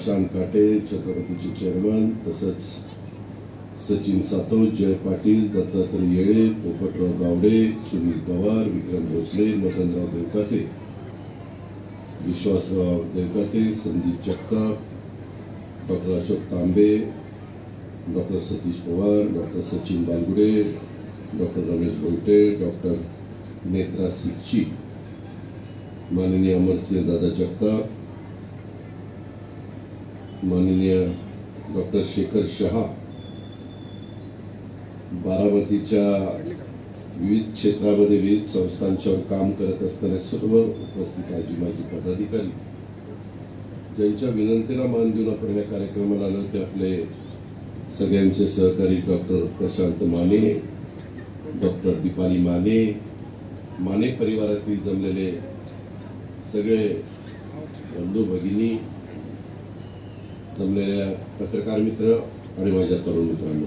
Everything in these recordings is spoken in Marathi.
प्रशांत काटे छत्रपतीचे चेअरमन तसंच Sachin Satav Jay Patil Dattatray Yele Popatrao Gawade Sunil Pawar Vikram Bhosale Madanrao Deokate Vishwasrao Deokate Sandeep Jagtap doctor Ashok Tambe doctor Satish Pawar doctor Sachin Balgude doctor Ramesh Bolte doctor Netra Sikshi माननीय अमरसिंह दादा जगताप माननीय डॉक्टर शेखर शहा बारामतीच्या विविध क्षेत्रामध्ये विविध संस्थांच्यावर काम करत असताना सर्व उपस्थित आजी माजी पदाधिकारी. ज्यांच्या विनंतीला मान देऊन आपण या कार्यक्रमाला आलो ते आपले सगळ्यांचे सहकारी डॉक्टर प्रशांत माने डॉक्टर दीपाली माने माने परिवारातील जमलेले सगळे बंधू भगिनी जमलेल्या पत्रकार मित्र आणि माझ्या तरुण मित्रांनो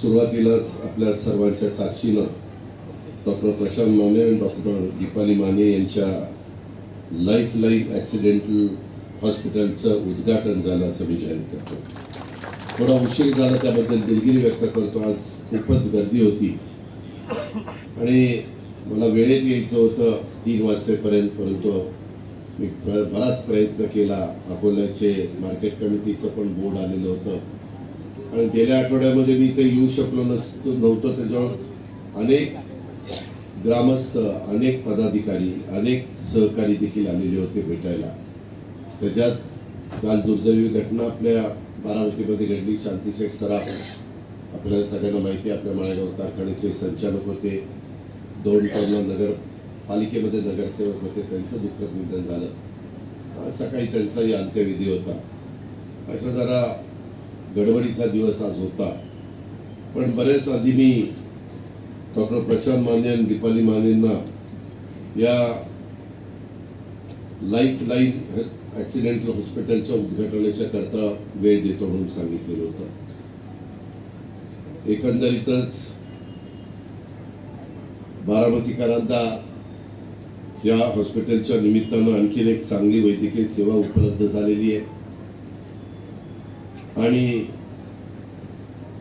सुरुवातीलाच आपल्या सर्वांच्या साक्षीनं डॉक्टर प्रशांत माने आणि डॉक्टर दीपाली माने यांच्या लाईफ लाईफ ॲक्सिडेंटल हॉस्पिटलचं उद्घाटन झालं असं मी जाहीर करतो. थोडा उशीर झाला त्याबद्दल दिलगिरी व्यक्त करतो. आज खूपच गर्दी होती. आणि मला वेळेत यायचं होतं तीन वाजतेपर्यंत परंतु मी प्र बराच प्रयत्न केला. अकोल्याचे मार्केट कमिटीचं पण बोर्ड आलेलं होतं. आणि गेल्या आठवड्यामध्ये मी ते येऊ शकलो नसतो नव्हतं त्याच्यावर अनेक ग्रामस्थ अनेक पदाधिकारी अनेक सहकारी देखील आलेले होते भेटायला. त्याच्यात काल दुर्दैवी घटना आपल्या बारामतीमध्ये घडली. शांतीशेठ सराफ आपल्याला सगळ्यांना माहिती आपल्या माळेगाव कारखान्याचे संचालक होते. दोन टर्म नगर पालिकेमध्ये नगरसेवक होते त्यांचं दुःखद निधन झालं. सकाळी त्यांचाही अंत्यविधी होता. अशा जरा गडबडीचा दिवस आज होता. पण बरेच आधी मी डॉक्टर प्रशांत माने आणि दीपाली मानेंना या लाईफ लाईन ॲक्सिडेंटल हॉस्पिटलच्या उद्घाटनाच्या करता वेळ देतो म्हणून सांगितलेलं होतं. एकंदरीतच बारामतीकरांना या हॉस्पिटलच्या निमित्तानं आणखीन एक चांगली वैद्यकीय सेवा उपलब्ध झालेली आहे. आणि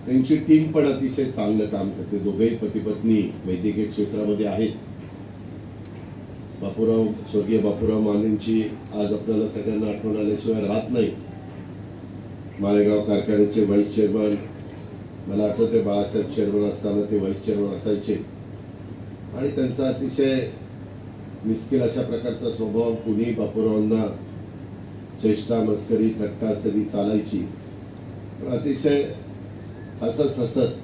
त्यांची टीम पण अतिशय चांगलं काम करते. दोघेही पती पत्नी वैद्यकीय क्षेत्रामध्ये आहेत. बापूराव स्वर्गीय बापूराव मानेंची आज आपल्याला सगळ्यांना आठवण आल्याशिवाय राहत नाही. मालेगाव कारखान्याचे व्हाईस चेअरमन मला आठवते बाळासाहेब चेअरमन असताना ते व्हाईस चेअरमन असायचे. आणि त्यांचा अतिशय मिस्किल अशा प्रकारचा स्वभाव कुणी बापूरावांना चेष्टा मस्करी थट्टा सगळी चालायची. पण अतिशय हसत हसत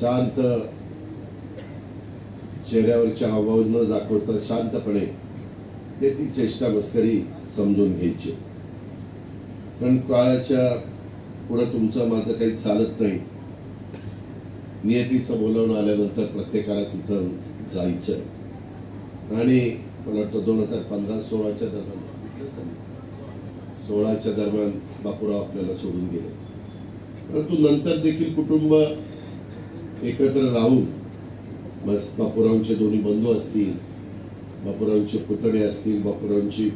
शांत चेहऱ्यावरच्या हावभाव न दाखवता शांतपणे ते ती चेष्टा मस्करी समजून घ्यायची. पण काळाच्या पुढं तुमचं माझं काही चालत नाही. नियतीचं बोलावून आल्यानंतर प्रत्येकालाच इथं जायचं आणि मला वाटतं दोन हजार पंधरा सोळाच्या दरम्यान सोळाच्या दरम्यान बापूराव आपल्याला सोडून गेले. परंतु नंतर देखील कुटुंब एकत्र राहून बस बापूरावांचे दोन्ही बंधू असतील बापूरावांचे पुतणे असतील बापूरावांची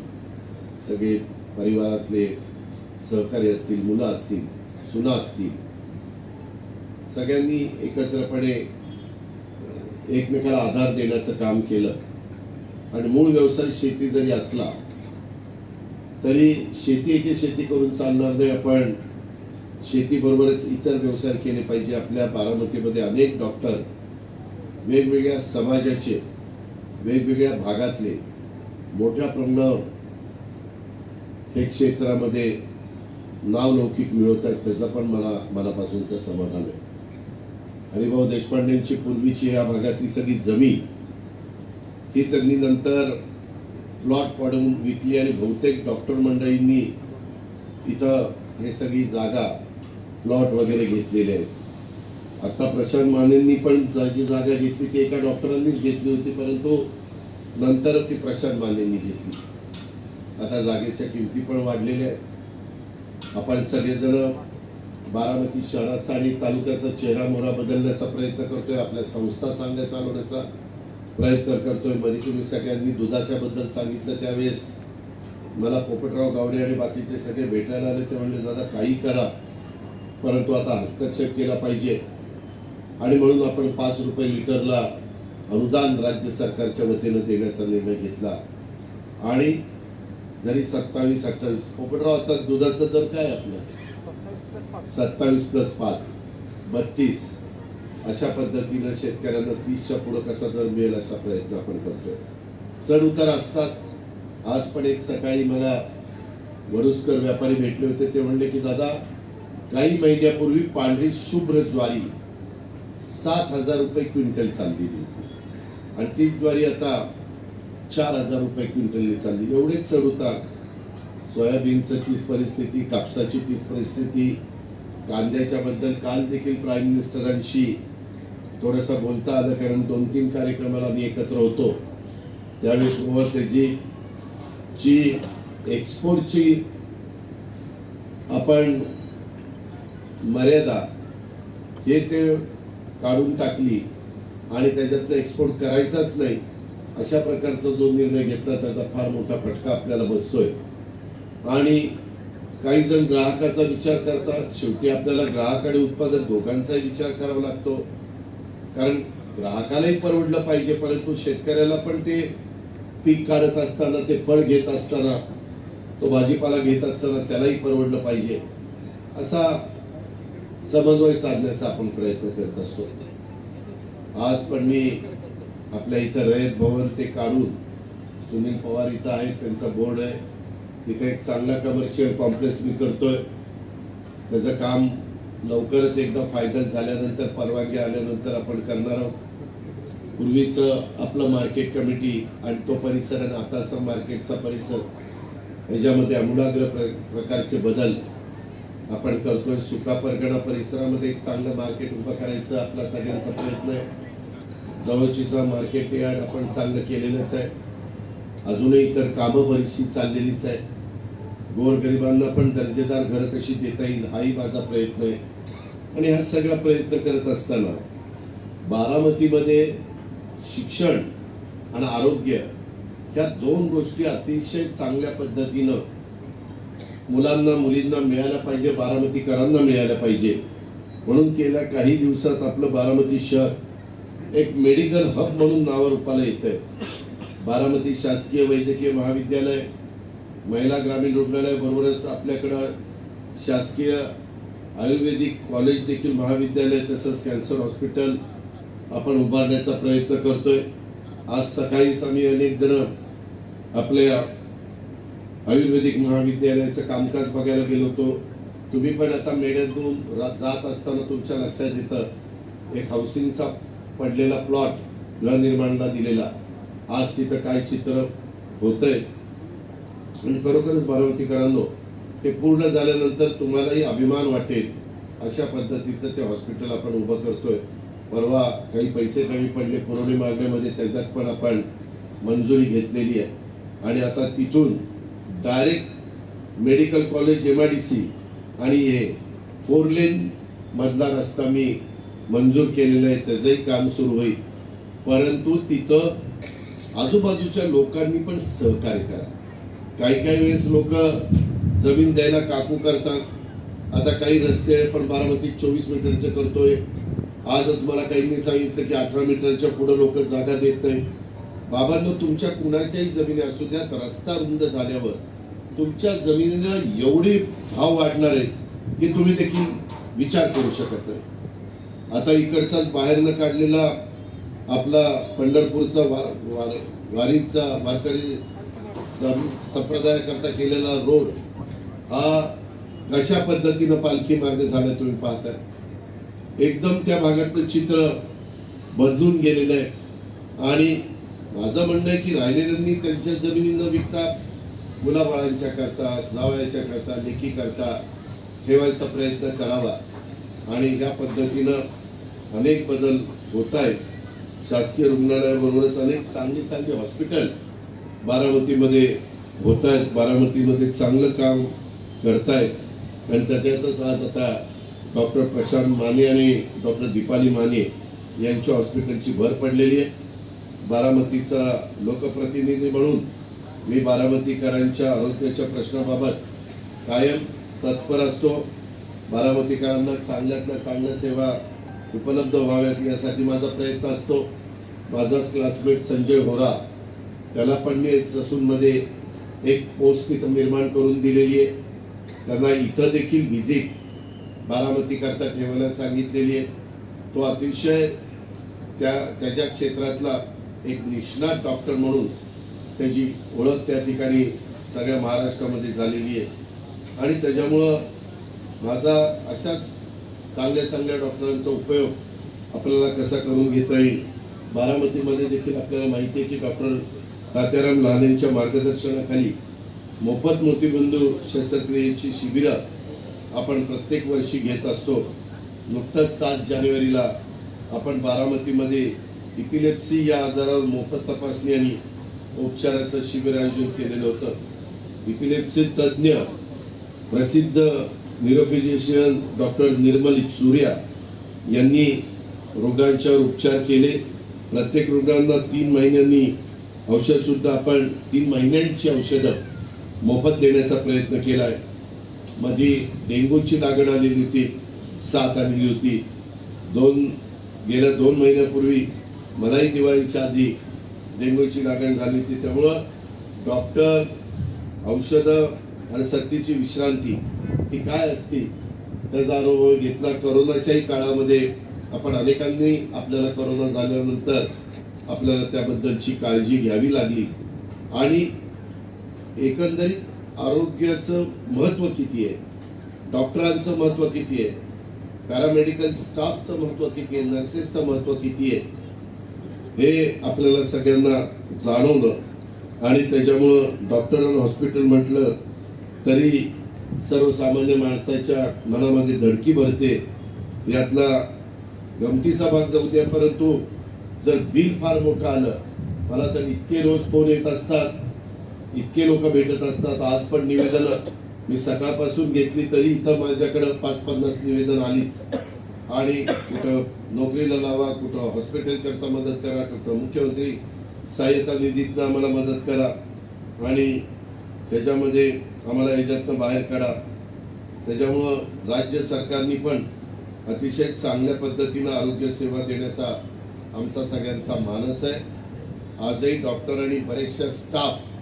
सगळे परिवारातले सहकारी असतील मुलं असतील सुना असतील सगळ्यांनी एकत्रपणे एकमेकाला आधार देण्याचं काम केलं. आणि मूळ व्यवसाय शेती जरी असला तरी शेती एके शेती करून चालणार नाही आपण. शेतीबरोबरच इतर व्यवसाय केले पाहिजे. आपल्या बारामतीमध्ये अनेक डॉक्टर वेगवेगळ्या समाजाचे वेगवेगळ्या भागातले मोठ्या प्रमाणावर हे क्षेत्रामध्ये नावलौकिक मिळवत आहेत. त्याचा पण मला मनापासूनचं समाधान आहे. हरिभाऊ देशपांडेंची पूर्वीची या भागातली सगळी जमीन ही त्यांनी नंतर प्लॉट पाडून विकली आणि बहुतेक डॉक्टर मंडळींनी इथं हे सगळी जागा प्लॉट वगैरे घेतलेले आहेत. आता प्रशांत मानेंनी पण जा- जी जागा घेतली ती एका डॉक्टरांनीच घेतली होती परंतु नंतर ती प्रशांत मानेंनी घेतली. आता जागेच्या किमती पण वाढलेल्या आहेत. आपण सगळेजण बारामती शहराचा आणि तालुक्याचा चेहरा मोहरा बदलण्याचा प्रयत्न करतोय. आपल्या संस्था चांगल्या चालवण्याचा प्रयत्न करतोयमध्ये तुम्ही सगळ्यांनी दुधाच्या बद्दल सांगितलं त्यावेळेस. मला पोपटराव गावडे आणि बाकीचे सगळे भेटायला आले ते म्हणले दादा काही करा. परंतु आता हस्तक्षेप केला पाहिजे. आणि म्हणून आपण पाच रुपये लिटरला अनुदान राज्य सरकारच्या वतीनं देण्याचा निर्णय घेतला. आणि जरी सत्तावीस अठ्ठावीस पोपटराव आता दुधाचा दर काय आहे सत्तावीस प्लस पाच. बत्तीस. अशा पद्धतीनं शेतकऱ्यांना तीसच्या पुढं कसा दर मिळेल असा प्रयत्न आपण करतोय. चढ उतार असतात. आज पण एक सकाळी मला वडुसकर व्यापारी भेटले होते. ते म्हणले की दादा काही महिन्यापूर्वी पांढरी शुभ्र ज्वारी सात हजार रुपये क्विंटल चाललेली होती. आणि ती ज्वारी आता चार हजार रुपये क्विंटलने चालली. एवढेच चढ उतार. सोयाबीनचं तीच परिस्थिती कापसाची तीच परिस्थिती. कांद्याच्या बद्दल काल देखील प्राईम मिनिस्टरांशी थोडंसं बोलता आलं कारण दोन तीन कार्यक्रमाला मी एकत्र होतो. त्यावेळेस व त्याची जी एक्सपोर्टची आपण मर्यादा हे ते काढून टाकली आणि त्याच्यातनं एक्सपोर्ट करायचाच नाही अशा प्रकारचा जो निर्णय घेतला त्याचा फार मोठा फटका आपल्याला बसतोय. आणि काही जण ग्राहकाचा विचार करतात. शेवटी आपल्याला ग्राहक आणि उत्पादक दोघांचाही विचार करावा लागतो. कारण ग्राहकालाही परवडलं पाहिजे परंतु शेतकऱ्याला पण ते पीक काढत असताना ते फळ घेत असताना तो भाजीपाला घेत असताना त्यालाही परवडलं पाहिजे. असा समन्वय साधण्याचा आपण प्रयत्न करत असतो. आज पण मी आपल्या इथं रयत भवन ते काढून सुनील पवार इथं आहे त्यांचा बोर्ड आहे. तिथे एक चांगला कमर्शियल कॉम्प्लेक्स मी करतोय. त्याचं काम लवकरच एकदा फायनल झाल्यानंतर परवानगी आल्यानंतर आपण करणार आहोत. पूर्वीचं आपलं मार्केट कमिटी आणि तो परिसर आणि आताचा मार्केटचा परिसर ह्याच्यामध्ये आमूलाग्र प्र प्रकारचे बदल आपण करतोय. सुका परगणा परिसरामध्ये एक चांगलं मार्केट उभं करायचं आपला सगळ्यांचा प्रयत्न आहे. जवळचीचा मार्केट यार्ड आपण चांगलं केलेलंच आहे. अजूनही इतर कामं बरीचशी चाललेलीच आहे गोरगरिबांना पण दर्जेदार घरं कशी देता येईल हाही माझा प्रयत्न आहे. आणि हा सगळा प्रयत्न करत असताना बारामतीमध्ये शिक्षण आणि आरोग्य ह्या दोन गोष्टी अतिशय चांगल्या पद्धतीनं मुलांना मुलींना मिळायला पाहिजे बारामतीकरांना मिळायला पाहिजे. म्हणून गेल्या काही दिवसात आपलं बारामती शहर एक मेडिकल हब म्हणून नावारूपाला येत आहे बारामती शासकीय वैद्यकीय महाविद्यालय महिला ग्रामीण रुग्णालय बरोबरच आपल्याकडं शासकीय आयुर्वेदिक कॉलेज देखील महाविद्यालय तसंच कॅन्सर हॉस्पिटल आपण उभारण्याचा प्रयत्न करतोय. आज सकाळीच आम्ही अनेक जण आपल्या आयुर्वेदिक महाविद्यालयाचं कामकाज बघायला गेलो होतो. तुम्ही पण आता मेड्यातून जात असताना तुमच्या लक्षात येतं. एक हाऊसिंगचा पडलेला प्लॉट गृहनिर्माणला दिलेला. आज तिथं काय चित्र होतंय? आणि खरोखरच बारामतीकरांनो ते पूर्ण झाल्यानंतर तुम्हालाही अभिमान वाटेल. अशा पद्धतीचं ते हॉस्पिटल आपण उभं करतोय. परवा काही पैसे कमी पडले पुरवणी मागण्यामध्ये त्याच्यात पण आपण मंजुरी घेतलेली आहे. आणि आता तिथून direct medical college M I D C आणि हे फोर लेन मधला रस्ता मी मंजूर केलेला आहे. त्याचंही काम सुरू होईल. परंतु तिथं आजूबाजूच्या लोकांनी पण सहकार्य करा. काही काही वेळेस लोक जमीन द्यायला काकू करतात. आता काही रस्ते पण बारामती चोवीस मीटरचे करतोय. आजच मला काहींनी सांगितलं की अठरा मीटरच्या पुढे लोक जागा देत नाही बाबांनो तुमच्या कुणाच्याही जमिनी असू द्यात रस्ता रुंद झाल्यावर तुमच्या जमिनीला एवढे भाव वाढणार आहेत की तुम्ही देखील विचार करू शकत नाही. आता इकडचाच बाहेरनं काढलेला आपला पंढरपूरचा वार वार वारीचा वारकरी सं- संप्रदायाकरता केलेला रोड हा कशा पद्धतीनं पालखी मार्ग झाला तुम्ही पाहताय. एकदम त्या भागातलं चित्र बदलून गेलेलं आहे. आणि माझं म्हणणं आहे की राहिलेल्यांनी त्यांच्या जमिनी न विकता मुलाबाळांच्या करता जावयाच्या करता लेखी करता ठेवायचा प्रयत्न करावा. आणि या पद्धतीनं अनेक बदल होत आहेत शासकीय रुग्णालयाबरोबरच अनेक चांगली चांगली हॉस्पिटल बारामतीमध्ये होत आहेत बारामतीमध्ये चांगलं काम करतायत. आणि त्याच्यातच आज आता डॉक्टर प्रशांत माने आणि डॉक्टर दीपाली माने यांच्या हॉस्पिटलची भर पडलेली आहे. बारामतीचा लोकप्रतिनिधी म्हणून मी बारामतीकरांच्या आरोग्याच्या प्रश्नाबाबत कायम तत्पर असतो. बारामतीकरांना चांगल्यातल्या चांगल्या सेवा उपलब्ध व्हाव्यात यासाठी माझा प्रयत्न असतो. माझाच क्लासमेट संजय होरा त्याला पण मी ससूनमध्ये एक पोस्ट तिथं निर्माण करून दिलेली आहे. त्यांना इथं देखील व्हिजिट बारामतीकरता ठेवायला सांगितलेली आहे. तो अतिशय त्या त्याच्या क्षेत्रातला एक निष्णात डॉक्टर म्हणून त्याची ओळख त्या ठिकाणी सगळ्या महाराष्ट्रामध्ये झालेली आहे. आणि त्याच्यामुळं माझा अशाच चांगल्या चांगल्या डॉक्टरांचा उपयोग आपल्याला कसा करून घेता येईल बारामतीमध्ये देखील आपल्याला माहिती आहे की डॉक्टर तात्याराम लहानेंच्या मार्गदर्शनाखाली मोफत मोतीबंदू शस्त्रक्रियेची शिबिरं आपण प्रत्येक वर्षी घेत असतो. नुकतंच सात जानेवारीला आपण बारामतीमध्ये इपिलेप्सी या आजारावर मोफत तपासणी आणि उपचाराचं शिबिर आयोजित केलेलं होतं. इपिलेप्सी तज्ज्ञ प्रसिद्ध न्युरोफिजिशियन डॉक्टर निर्मल सूर्या यांनी रुग्णांच्यावर उपचार केले. प्रत्येक रुग्णांना तीन महिन्यांनी औषधसुद्धा आपण तीन महिन्यांची औषधं मोफत देण्याचा प्रयत्न केला आहे मध्ये डेंग्यूची लागण आलेली होती साथ आलेली होती. दोन गेल्या दोन महिन्यापूर्वी मलाही दिवाळीच्या आधी डेंग्यूची लागण झाली होती. त्यामुळं डॉक्टर औषधं आणि सक्तीची विश्रांती ही काय असते त्याचा अनुभव घेतला. करोनाच्याही काळामध्ये आपण अनेकांनी आपल्याला करोना झाल्यानंतर आपल्याला त्याबद्दलची काळजी घ्यावी लागली. आणि एकंदरीत आरोग्याचं महत्त्व किती आहे? डॉक्टरांचं महत्त्व किती आहे? पॅरामेडिकल स्टाफचं महत्त्व किती आहे? नर्सेसचं महत्त्व किती आहे? हे आपल्याला सगळ्यांना जाणवलं. आणि त्याच्यामुळं डॉक्टर आणि हॉस्पिटल म्हटलं तरी सर्वसामान्य माणसाच्या मनामध्ये धडकी भरते. यातला गमतीचा भाग जाऊ द्या परंतु जर बिल फार मोठं आलं मला तर इतके रोज फोन येत असतात. इतके लोक भेटत असतात. आज पण निवेदन. मी सकाळपासून घेतली तरी इथं माझ्याकडं पाच पन्नास निवेदन आलीच. आणि कुठं नोकरीला लावा कुठं हॉस्पिटल करता मदत करा कुठं मुख्यमंत्री सहाय्यता निधीतनं आम्हाला मदत करा. आणि त्याच्यामध्ये आम्हाला याच्यातनं बाहेर काढा. त्याच्यामुळं राज्य सरकारनी पण अतिशय चांगल्या पद्धतीनं आरोग्य सेवा देण्याचा आमचा सगळ्यांचा मानस आहे. आजही डॉक्टर आणि बरेचशा स्टाफ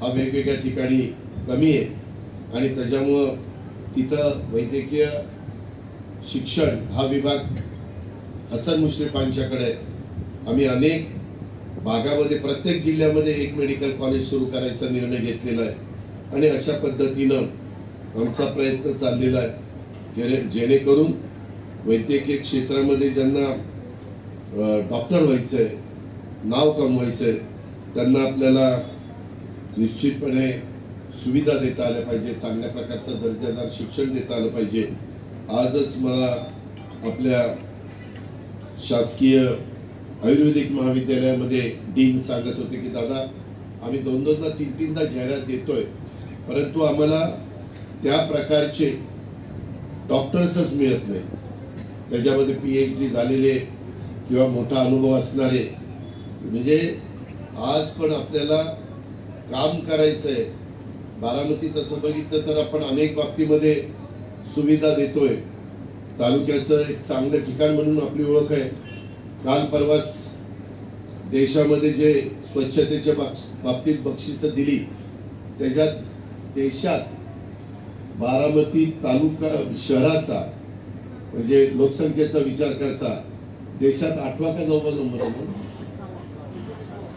हा वेगवेगळ्या ठिकाणी कमी आहे. आणि त्याच्यामुळं तिथं वैद्यकीय शिक्षण हा विभाग हसन मुश्रीफांच्याकडे आहे. आम्ही अनेक भागामध्ये प्रत्येक जिल्ह्यामध्ये एक मेडिकल कॉलेज सुरू करायचा निर्णय घेतलेला आहे. आणि अशा पद्धतीनं आमचा प्रयत्न चाललेला आहे. जेणेकरून वैद्यकीय क्षेत्रामध्ये ज्यांना डॉक्टर व्हायचं आहे नाव कमवायचं आहे त्यांना आपल्याला निश्चितपणे सुविधा देता आल्या पाहिजे चांगल्या प्रकारचं दर्जादार शिक्षण देता आलं पाहिजे. आजच मला आपल्या शासकीय आयुर्वेदिक महाविद्यालयामध्ये डीन सांगत होते की दादा आम्ही दोन दोनदा तीन तीनदा जाहिरात देतोय परंतु आम्हाला त्या प्रकारचे डॉक्टर्सच मिळत नाही. त्याच्यामध्ये पी एच डी झालेले किंवा मोठा अनुभव असणारे. म्हणजे आज पण आपल्याला काम करायचं आहे बारामती तसं बघितलं तर आपण अनेक बाबतीमध्ये सुविधा देतोय. तालुक्याचं एक चांगलं ठिकाण म्हणून आपली ओळख आहे. काल परवाच देशामध्ये जे स्वच्छतेच्या बाबतीत बक्षिसं दिली त्याच्यात देशात बारामती तालुका शहराचा म्हणजे लोकसंख्येचा विचार करता देशात आठवा का नववा नंबर आहे ना?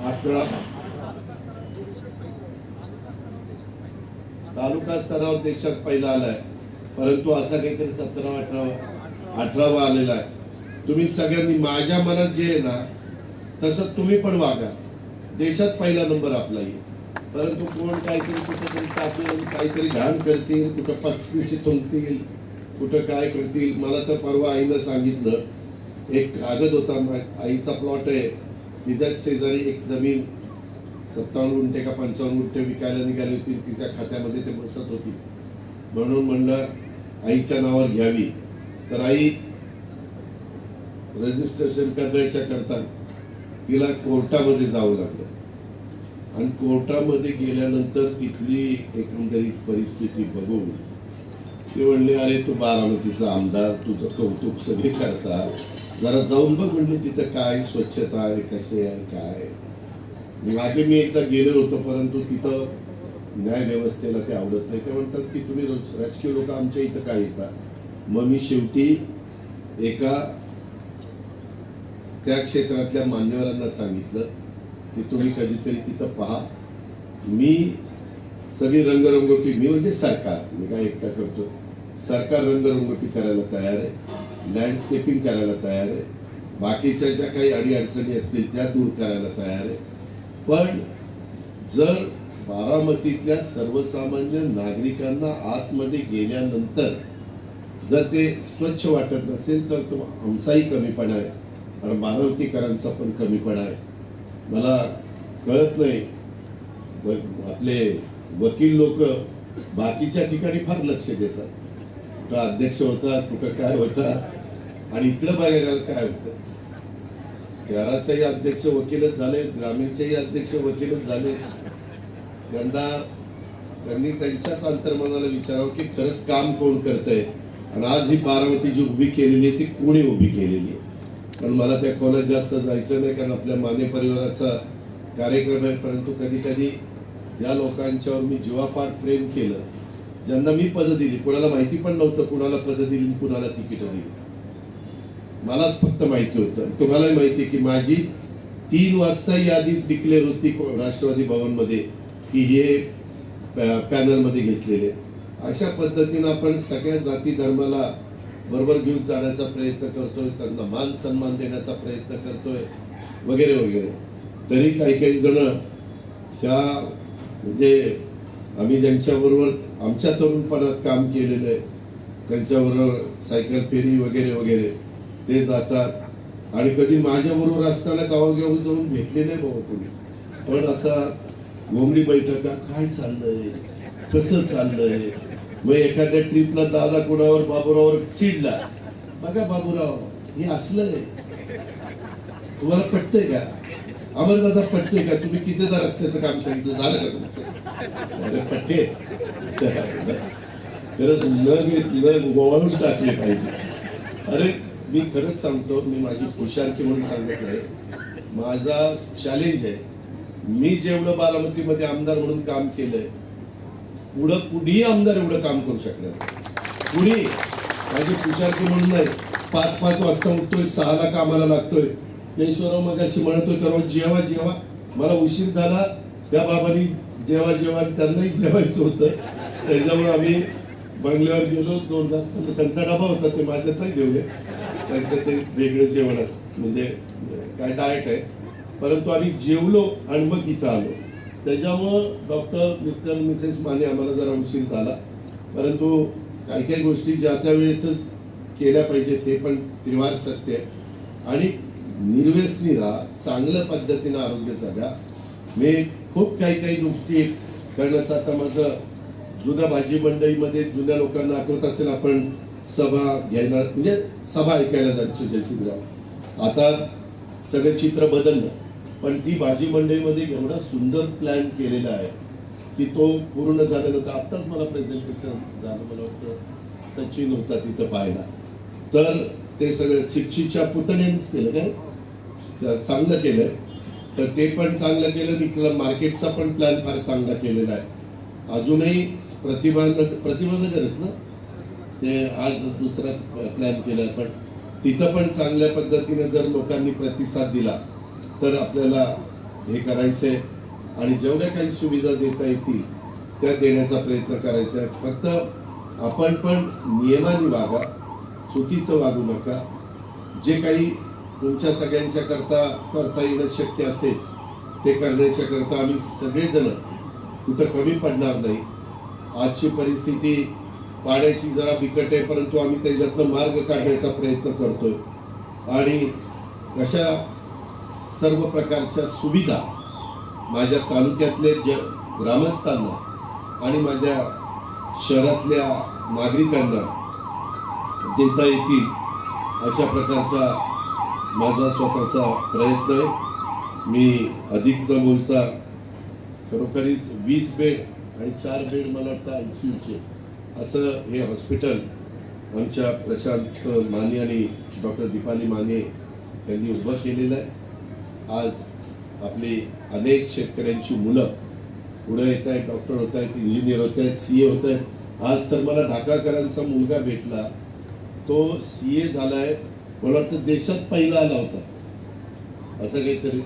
आठवा तालुका स्तरावर देशात पहिला आलाय. परंतु असा काहीतरी सतरावा अठरावा अठरावा आलेला आहे. तुम्ही सगळ्यांनी माझ्या मनात जे आहे ना तसं तुम्ही पण वागा. देशात पहिला नंबर आपला येईल परंतु कोण काहीतरी कुठेतरी टाकेल काहीतरी घाण करतील कुठं पक्षीशी थुंकतील कुठं काय करतील मला तर परवा आईनं सांगितलं. एक कागद होता आईचा प्लॉट आहे. तिच्याच शेजारी एक जमीन. सत्तावन्न गुंठे का पंचावन्न गुंठे विकायला निघाली होती तिच्या खात्यामध्ये ते बसत होती. म्हणून म्हणलं आईच्या नावावर घ्यावी. तर आई रजिस्ट्रेशन करण्याच्या करता तिला कोर्टामध्ये जावं लागलं. आणि कोर्टामध्ये गेल्यानंतर तिथली एकंदरीत परिस्थिती बघून ते म्हणले अरे तू बारामतीचा आमदार तुझं कौतुक सगळे करतात जरा जाऊन बघ म्हणले तिथं काय स्वच्छता आहे कसे आहे काय आहे. मागे मी एकदा गेलो होतो परंतु तिथं न्याय व्यवस्थेला ते आवडत नाही. ते म्हणतात की तुम्ही रोज- राजकीय लोक आमच्या इथं काय येतात? मग मी शेवटी एका त्या क्षेत्रातल्या मान्यवरांना सांगितलं की तुम्ही कधीतरी तिथं पहा. मी सगळी रंगरंगोटी मी म्हणजे सरकार मी काय एकटा करतो. सरकार रंगरंगोटी करायला तयार आहे लँडस्केपिंग करायला तयार आहे बाकीच्या ज्या काही अडीअडचणी असतील त्या दूर करायला तयार आहे. पण जर बारामतीतल्या सर्वसामान्य नागरिकांना आतमध्ये गेल्यानंतर जर ते स्वच्छ वाटत नसेल तर तो आमचाही कमीपणा आहे आणि बारामतीकरांचा पण कमीपणा आहे मला कळत नाही. आपले वकील लोक बाकीच्या ठिकाणी फार लक्ष देतात. कुठं अध्यक्ष होता कुठं काय होता आणि इकडं बघायला काय होतं? शहराचेही अध्यक्ष वकीलच झाले ग्रामीणचेही अध्यक्ष वकीलच झाले यंदा त्यांनी त्यांच्याच अंतर्मनाला विचारावं की खरंच काम कोण करतंय? आणि आज ही बारामती जी उभी केलेली आहे ती कोणी उभी केलेली आहे? पण मला त्या कॉलेज जास्त जायचं नाही कारण आपल्या माने परिवाराचा कार्यक्रम आहे. परंतु कधी कधी ज्या लोकांच्यावर मी जीवापाठ प्रेम केलं ज्यांना मी पदं दिली कुणाला माहिती पण नव्हतं कुणाला पदं दिली कुणाला तिकीटं दिली. मलाच फक्त माहिती होतं. तुम्हालाही माहिती आहे की माझी तीन वाजता यादी डिक्लेअर होती राष्ट्रवादी भवनमध्ये की हे पॅनलमध्ये घेतलेले. अशा पद्धतीनं आपण सगळ्या जाती धर्माला बरोबर घेऊन जाण्याचा प्रयत्न करतोय त्यांना मान सन्मान देण्याचा प्रयत्न करतोय वगैरे वगैरे. तरी काही काही जण ह्या म्हणजे आम्ही ज्यांच्याबरोबर आमच्या तरुणपणात काम केलेलं आहे त्यांच्याबरोबर सायकल फेरी वगैरे वगैरे. ते जातात. आणि कधी माझ्याबरोबर असताना गावागाव जाऊन भेटले नाही बाबा कोणी. पण आता घोंगडी बैठका काय चाललंय? कसं चाललंय? मग एखाद्या ट्रिपला दादा कोणावर बाबूरावर चिडला. बघा बाबूराव हे असलंय. तुम्हाला पटतंय का? आम्हाला दादा पटतंय का? तुम्ही कितीदा रस्त्याचं काम सांगितलं? झालं का तुमचं? पटते. खरंच खरंच घेत न गोवाळून टाकले पाहिजे. अरे मी खरंच सांगतो मी माझी हुशारकी म्हणून सांगत नाही माझा चॅलेंज आहे मी जेवढं बारामतीमध्ये आमदार म्हणून काम केलंय पुढं कुणीही आमदार एवढं काम करू शकणार कुणी? माझी हुशारकी म्हणून नाही. पाच पाच वाजता उठतोय सहाला कामाला लागतोय. केश्वरामध्ये अशी म्हणतोय तर जेव्हा जेव्हा मला उशीर झाला. त्या बाबांनी जेव्हा जेव्हा त्यांनाही जेवायचं होतं त्याच्यामुळे आम्ही बंगल्यावर गेलो दोन तास त्यांचा डबा होता ते माझ्यात नाही जेवले. त्यांचं ते वेगळं जेवण असं म्हणजे काय डाएट आहे. परंतु आम्ही जेवलो आणि मग इथं आलो. त्याच्यामुळं डॉक्टर मिस्टर मिसेस माने आम्हाला जरा उशीर झाला. परंतु काही काही गोष्टी ज्या त्या वेळेसच केल्या पाहिजेत हे पण त्रिवार सत्य आहे. आणि निर्व्यसनी राहा चांगल्या पद्धतीनं आरोग्य जगा. मी खूप काही काही गोष्टी करण्याचं आता माझं जुन्या भाजी मंडईमध्ये जुन्या लोकांना आठवत असेल आपण सभा घ्यायला म्हणजे सभा ऐकायला जायचो जयसिंगराव. आता सगळं चित्र बदललं पण ती भाजी मंडईमध्ये एवढा सुंदर प्लॅन केलेला आहे की तो पूर्ण झाल्यानंतर आत्ताच मला प्रेझेंटेशन झालं मला वाटतं सचिन होता तिथं पाहायला. तर ते सगळं शिक्षितच्या पुतण्यानेच केलं काय? चांगलं केलं. तर ते पण चांगलं केलं आणि मार्केटचा पण प्लॅन फार चांगला केलेला आहे. अजूनही प्रतिभा प्रतिभानगरच ना? ते आज दुसरा प्लॅन केला पण तिथं पण चांगल्या पद्धतीने जर लोकांनी प्रतिसाद दिला तर आपल्याला हे करायचंय. आणि जेवढ्या काही सुविधा देता येतील त्या देण्याचा प्रयत्न करायचा. आहे फक्त आपण पण नियमाने वागा चुकीचं वागू नका. जे काही तुमच्या सगळ्यांच्या करता करता येणं शक्य असेल ते करण्याच्या करता आम्ही सगळेजण कुठं कमी पडणार नाही. आजची परिस्थिती पाण्याची जरा बिकट आहे परंतु आम्ही त्याच्यातनं मार्ग काढण्याचा प्रयत्न करतोय. आणि अशा सर्व प्रकारच्या सुविधा माझ्या तालुक्यातले ज ग्रामस्थांना आणि माझ्या शहरातल्या नागरिकांना देता येतील अशा प्रकारचा माझा स्वतःचा प्रयत्न आहे. मी अधिक न बोलता खरोखरीच वीस बेड आणि चार बेड मला वाटतं आय सी यूचे असं हे हॉस्पिटल आमच्या प्रशांत माने आणि डॉक्टर दीपाली माने यांनी उभं केलेलं आहे. आज आपली अनेक शेतकऱ्यांची मुलं पुढे येत आहेत डॉक्टर होत आहेत इंजिनियर होत आहेत सी ए होत आहेत. आज तर मला ढाकाकरांचा मुलगा भेटला. तो सी ए झालाय. मला वाटतं देशात पहिला आला होता. असं काहीतरी.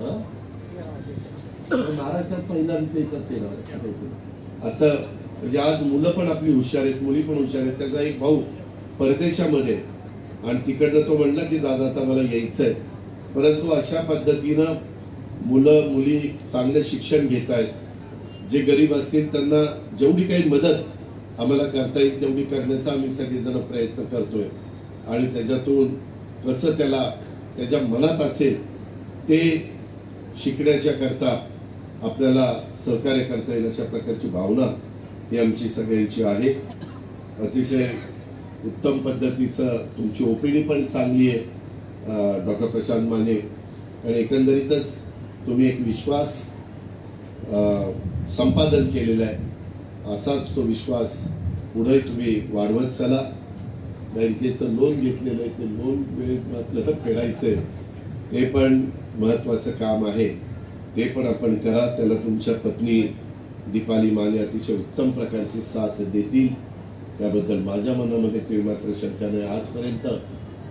हा? महाराष्ट्रात पहिला देशात तेरा. असं म्हणजे आज मुलं पण आपली हुशार आहेत मुली पण हुशार आहेत त्याचा एक भाऊ परदेशामध्ये आणि तिकडनं तो म्हणला की दादा आता मला यायचं आहे. परंतु अशा पद्धतीनं मुलं मुली चांगलं शिक्षण घेत आहेत. जे गरीब असतील त्यांना जेवढी काही मदत आम्हाला करता येईल तेवढी करण्याचा आम्ही सगळेजण प्रयत्न करतोय. आणि त्याच्यातून कसं त्याला त्याच्या मनात असेल ते शिकण्याच्या करता आपल्याला सहकार्य करता येईल अशा प्रकारची भावना ही आमची सगळ्यांची आहे. अतिशय उत्तम पद्धतीचं तुमची ओपीडी पण चांगली आहे डॉक्टर प्रशांत माने. आणि एकंदरीतच तुम्ही एक विश्वास संपादन केलेला आहे. असाच तो विश्वास पुढे तुम्ही वाढवत चला. बँकेचं लोन घेतलेलं आहे ते लोन वेळेत मात्र फेडायचं आहे ते पण महत्त्वाचं काम आहे. ते पण आपण करा त्याला तुमच्या पत्नी दीपाली माने अतिशय उत्तम प्रकारची साथ देतील. त्याबद्दल माझ्या मनामध्ये ते मात्र शंका नाही. आजपर्यंत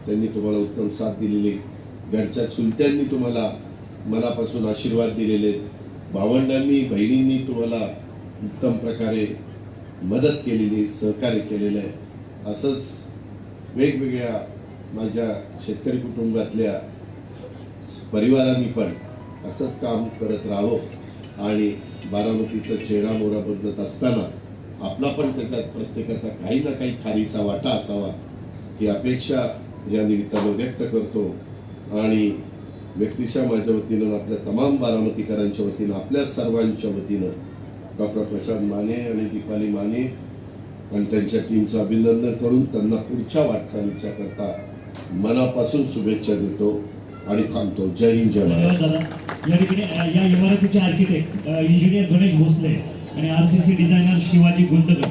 त्यांनी तुम्हाला उत्तम साथ दिलेली. घरच्या चुलत्यांनी तुम्हाला मनापासून आशीर्वाद दिलेले. आहेत. भावंडांनी बहिणींनी तुम्हाला उत्तम प्रकारे मदत केलेली सहकार्य केलेलं आहे. असंच वेगवेगळ्या माझ्या शेतकरी कुटुंबातल्या परिवारांनी पण असंच काम करत राहावं आणि बारामतीचा चेहरा मोहरा बदलत असताना आपला पण त्याच्यात प्रत्येकाचा काही ना काही खारीचा वाटा असावा ही अपेक्षा या निमित्तानं व्यक्त करतो. आणि व्यक्तीच्या माझ्या वतीनं आपल्या तमाम बारामतीकरांच्या वतीनं आपल्या सर्वांच्या वतीनं डॉक्टर प्रशांत माने आणि दीपाली माने आणि त्यांच्या टीमचं अभिनंदन करून त्यांना पुढच्या वाटचालीच्या करता मनापासून शुभेच्छा देतो. आणि थांबतो जय हिंद जय या ठिकाणी या इमारतीचे आर्किटेक्ट इंजिनियर गणेश भोसले आणि R C C designer Shivaji Guntakar.